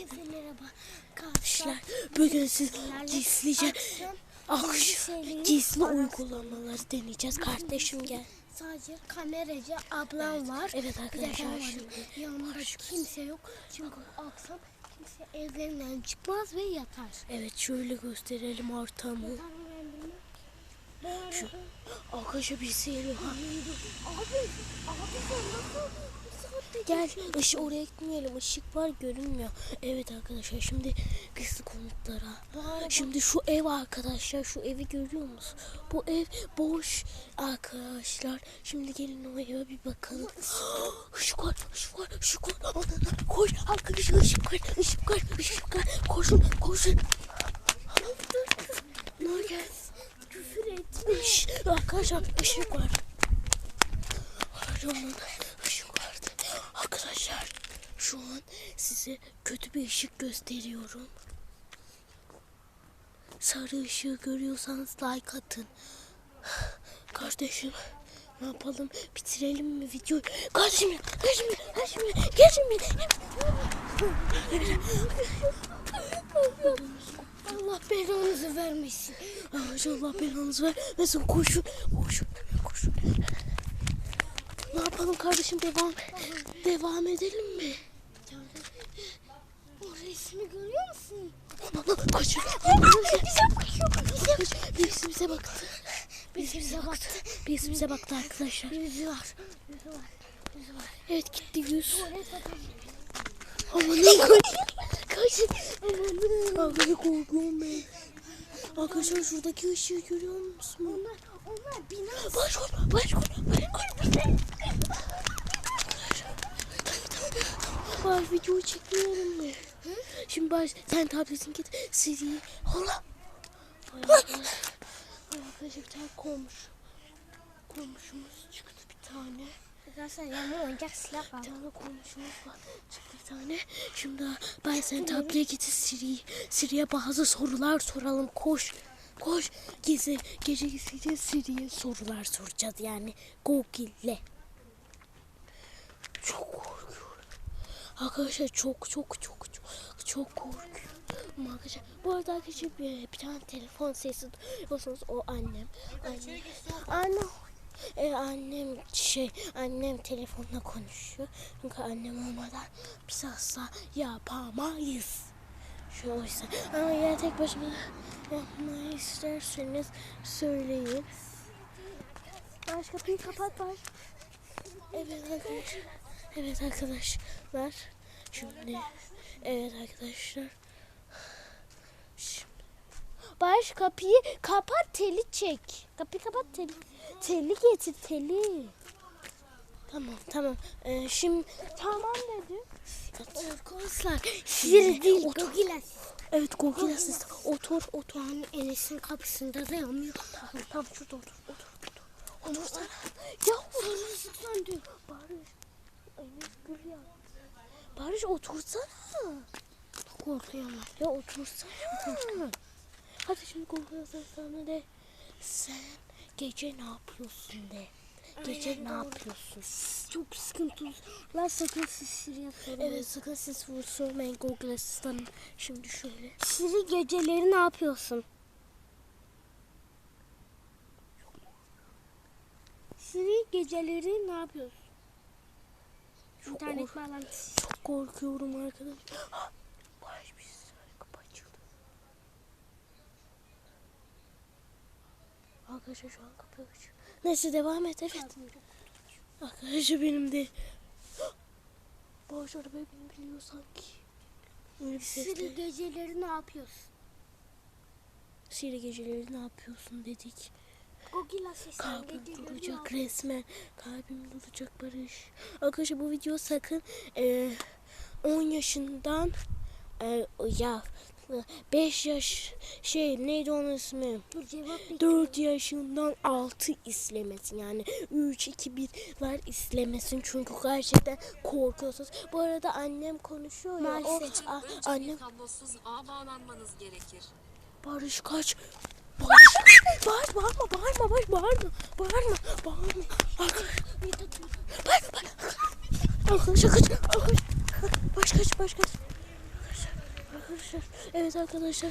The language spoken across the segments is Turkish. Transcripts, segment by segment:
Herkese merhaba. Arkadaşlar bugün siz gizlice akşam gizli uygulamaları deneyeceğiz. Kardeşim gel. Sadece kameracı ablam var. Evet Bir de arkadaşlar şimdi Yanımda kimse yok. Çünkü akşam kimse evlerinden çıkmaz ve yatar. evet şöyle gösterelim ortamı. Şu arkadaşlar bir seyir ha. Abi, abi sen nasıl Gel ışık oraya gitmeyelim. Işık var görünmüyor. Evet arkadaşlar şimdi gizli konutlara. Şimdi şu ev arkadaşlar şu evi görüyor musunuz? Bu ev boş arkadaşlar. Şimdi gelin o eve bir bakalım. Işık var, ışık var, ışık var. Ana, koş arkadaşlar ışık var, ışık var, ışık var. Koşun, koşun. Ne gel? küfür etme. Şşş, arkadaşlar ışık var. Arkadaşlar şu an size kötü bir ışık gösteriyorum. Sarı ışığı görüyorsanız like atın. Kardeşim ne yapalım bitirelim mi videoyu? Kardeşim kardeşim kardeşim kardeşim Allah belanızı vermesin. Allah belanızı vermesin koşun koşun koşun. Ne yapalım kardeşim devam devam edelim mi? O resmi görüyor musun? Kaçın. bize bakıyor. Bize Birisi bize baktı. Birisi bize baktı. Birisi bize baktı arkadaşlar. Birisi var. Birisi var. Birisi var. Evet gitti yüz. Amanın kaç. Kaçın. Arkadaşlar korkuyorum ben. Arkadaşlar şuradaki ışığı görüyor musunuz? Onlar, onlar bina. Baş koy, baş koy, baş koy. Baş videoyu çekmiyorum mu? Şimdi baş sen tabletin git Siri'yi. Hala. Arkadaşlar bir tane komşu. Komşumuz çıktı bir tane. Arkadaşlar yanına oyuncak silah var. Bir tane komşumuz var. Çıktı bir tane. Şimdi ben sen tablete git Siri'yi. Siri'ye bazı sorular soralım. Koş. Koş. Gece, gece gizlice Siri'ye sorular soracağız. Yani Google'le. Çok korkuyorum. Arkadaşlar çok çok çok çok çok korkuyorum. Ama Arkadaşlar, bu arada arkadaşlar bir, bir tane telefon sesi duyuyorsanız o annem. Annem. Anne. E, annem şey annem telefonla konuşuyor. Çünkü annem olmadan biz asla yapamayız. Şu o yüzden. Ama ya tek başıma yapmayı isterseniz söyleyin. Baş kapıyı kapat baş. Evet arkadaşlar. Evet arkadaşlar. Şimdi evet arkadaşlar. Baş kapıyı kapat teli çek. Kapıyı kapat teli. Teli getir teli. Tamam tamam. Ee, şimdi tamam dedi. Arkadaşlar Siri değil, otur. Google Assistant. Evet Google Assistant. Otur otur. Yani Enes'in kapısında da yanmıyor. Tamam, tamam şurada otur otur otur. Otursana. Ya Sarısı söndü. Barış. Enes gül ya. Barış otursana. Korkuyorum. Ya otursana. Hadi şimdi Google Assistant'a de. Sen gece ne yapıyorsun de. Gece ne yapıyorsun? Çok sıkıntılar sakın siz Siri'ye sorun. Evet sakın siz vur sormayın Google Asistan'a. Şimdi şöyle. Siri geceleri ne yapıyorsun? Siri geceleri ne yapıyorsun? Çok İnternet bağlantısı. Çok korkuyorum arkadaşlar. Arkadaşlar şu an kapı açıyor. Neyse devam et evet. Arkadaşlar benim de. Barış arabayı biliyor sanki. Öyle bir ses Siri geceleri ne yapıyorsun? Siri geceleri ne yapıyorsun dedik. Google Asistan Kalbim duracak resmen. Kalbim duracak Barış. Arkadaşlar bu video sakın e, 10 yaşından e, ya 5 yaş şey neydi onun ismi? Dur cevap bekle. 4 yaşından 6 izlemesin yani 3 2 1'ler izlemesin çünkü gerçekten korkuyorsunuz. Bu arada annem konuşuyor ya Maalesef. o a- Önce annem kablosuz ağ bağlanmanız gerekir. Barış kaç. Barış. Bağır, bağırma, bağırma, Barış, bağırma, bağırma, bağırma. Arkadaş, Barış, Barış. Arkadaşlar kaç, arkadaş. Baş kaç, baş kaç. Arkadaşlar, Evet arkadaşlar.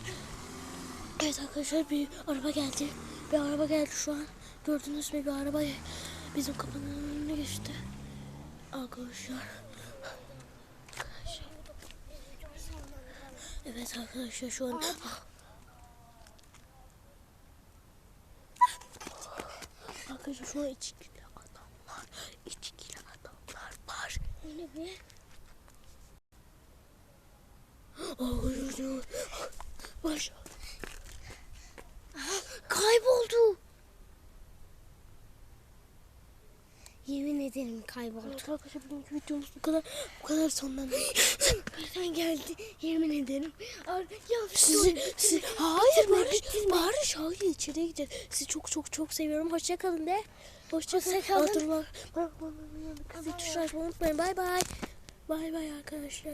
Evet arkadaşlar bir araba geldi. Bir araba geldi şu an. Gördünüz mü bir araba bizim kapının önüne geçti. Arkadaşlar. Evet arkadaşlar şu an Arkadaşlar şu an içkili adamlar, içkili adamlar var. Öyle bir. Baş Kayboldu. Yemin ederim kayboldu. Evet arkadaşlar bugünkü videomuz bu kadar bu kadar sonlandı. Nereden geldi? Yemin ederim. Ar ya Sizi, sizi hayır Barış, Barış hayır içeriye gideceğiz. Sizi çok çok çok seviyorum. Hoşça kalın de. Hoşça kalın. Hoşça kalın. Hatırla. Bak bana bir tuşlar unutmayın. Bay bay. Bay bay arkadaşlar.